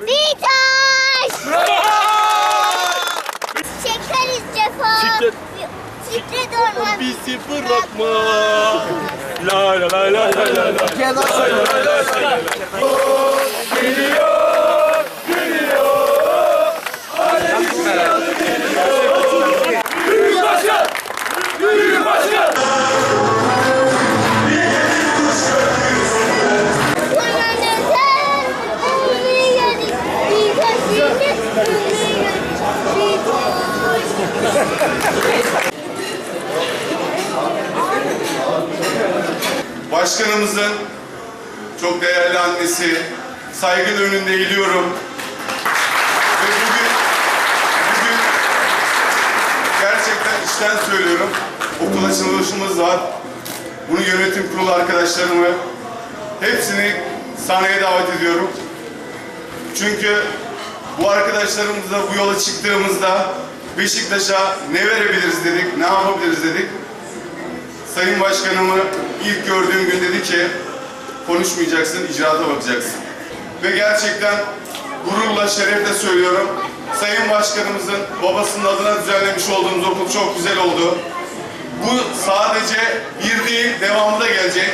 Ditaş! Çekeriz cefa. Fikret- Fikret Orman. Bizi bırakma. La la la la la la la. Başkanımızın çok değerli annesi, saygın önünde eğiliyorum. Ve bugün, bugün gerçekten içten söylüyorum. Okul açılışımız var. Bunu yönetim kurulu arkadaşlarımı hepsini sahneye davet ediyorum. Çünkü bu arkadaşlarımızla bu yola çıktığımızda Beşiktaş'a ne verebiliriz dedik, ne yapabiliriz dedik. Sayın Başkanımı ilk gördüğüm gün dedi ki konuşmayacaksın, icraata bakacaksın. Ve gerçekten gururla, şerefle söylüyorum. Sayın Başkanımızın babasının adına düzenlemiş olduğumuz okul çok güzel oldu. Bu sadece bir değil, devamı da gelecek.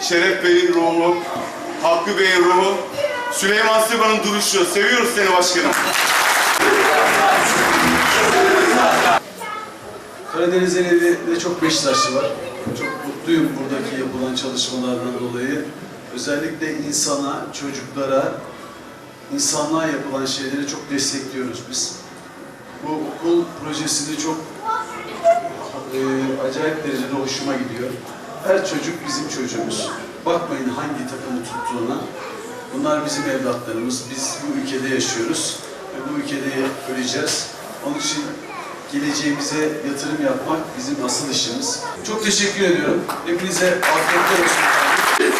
Şeref Bey'in ruhu, Hakkı Bey'in ruhu, Süleyman Siba'nın duruşu. Seviyoruz seni başkanım. Karadeniz Ereğli'de çok Beşiktaşlı var. Çok mutluyum buradaki yapılan çalışmalardan dolayı. Özellikle insana, çocuklara, insanlığa yapılan şeyleri çok destekliyoruz biz. Bu okul projesini çok e, acayip derecede hoşuma gidiyor. Her çocuk bizim çocuğumuz. Bakmayın hangi takımı tuttuğuna. Bunlar bizim evlatlarımız. Biz bu ülkede yaşıyoruz ve bu ülkede öleceğiz. Onun için geleceğimize yatırım yapmak bizim asıl işimiz. Çok teşekkür ediyorum. Hepinize afiyetler olsun.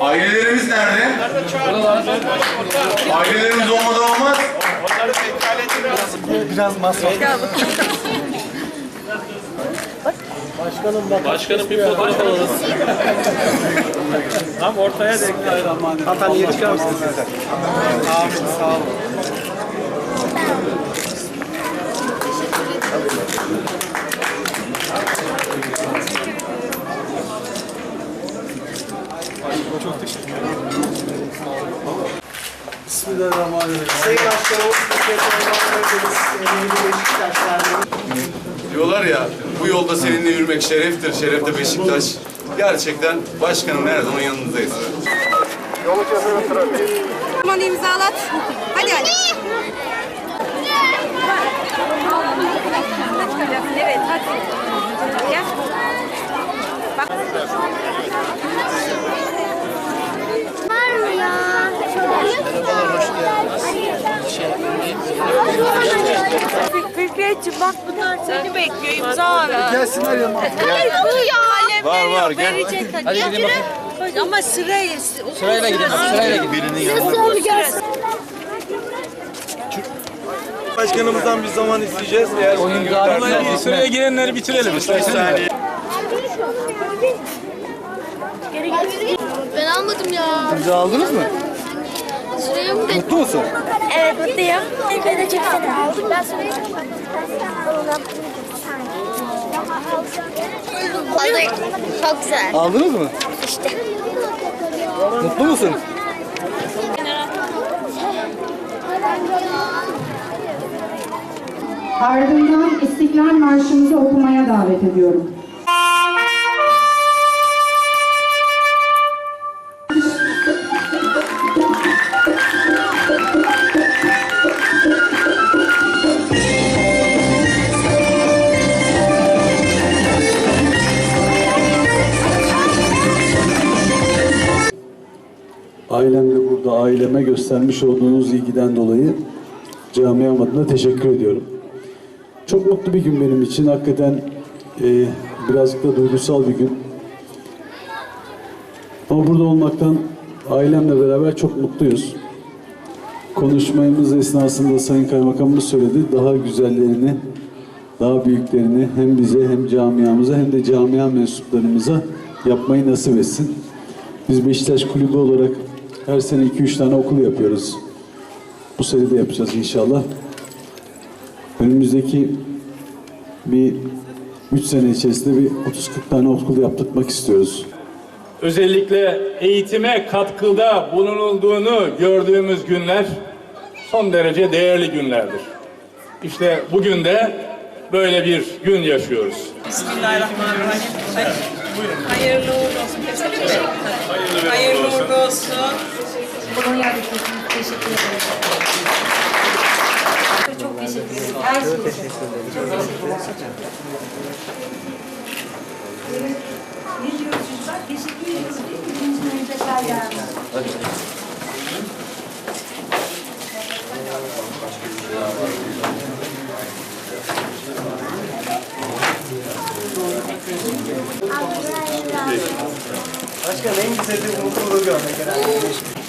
Ailelerimiz nerede? Ailelerimiz olmadan olmaz. Başkanım bir fotoğraf alalım. Tam ortaya denk. Hatta niye çıkar mısınız? Amin sağ olun. Bismillahirrahmanirrahim. Sayın Beşiktaşlar. Diyorlar ya bu yolda seninle yürümek şereftir, şeref de Beşiktaş. Gerçekten başkanım her zaman yanınızdayız. Aman imzalat. Hadi hadi. Evet hadi. Gel. Bak. Var mı ya? Fikretciğim bak bunlar seni bekliyor imza ara. Gelsinler yanıma. Hayır dur ya. Var var gel. Hadi. Hadi gidelim Ama sırayla. Sırayla gidelim. Sırayla gidelim. Başkanımızdan bir zaman isteyeceğiz. Eğer Oyun Sıraya girenleri bitirelim. İstersen. Ben almadım ya. İmza aldınız mı? Sıraya mı Mutlu musun? Evet mutluyum. Ben de çok seni aldım. Ben sonra çok güzel. Aldınız mı? İşte. Mutlu musun? Ardından İstiklal Marşımızı okumaya davet ediyorum. Ailem de burada aileme göstermiş olduğunuz ilgiden dolayı camiam adına teşekkür ediyorum. Çok mutlu bir gün benim için. Hakikaten e, Birazcık da duygusal bir gün. Ama burada olmaktan ailemle beraber çok mutluyuz. Konuşmamız esnasında Sayın Kaymakamımız söyledi. Daha güzellerini, daha büyüklerini hem bize hem camiamıza hem de camia mensuplarımıza yapmayı nasip etsin. Biz Beşiktaş Kulübü olarak her sene 2-3 tane okul yapıyoruz. Bu sene de yapacağız inşallah. Önümüzdeki bir 3 sene içerisinde bir 30-40 tane okul yaptırmak istiyoruz. Özellikle eğitime katkıda bulunulduğunu gördüğümüz günler son derece değerli günlerdir. İşte bugün de böyle bir gün yaşıyoruz. Bismillahirrahmanirrahim. Hayır. Hayırlı uğurlu olsun. Keselim mi? Hayırlı uğurlu olsun. Kolonya. Teşekkür ederim. Çok teşekkür ederim. Her şey için. Çok teşekkürler. Ne diyoruz çocuklar? Teşekkür ediyoruz. Üçüncü tekrar geldi. 確かに演技されてるものすごくわかるから。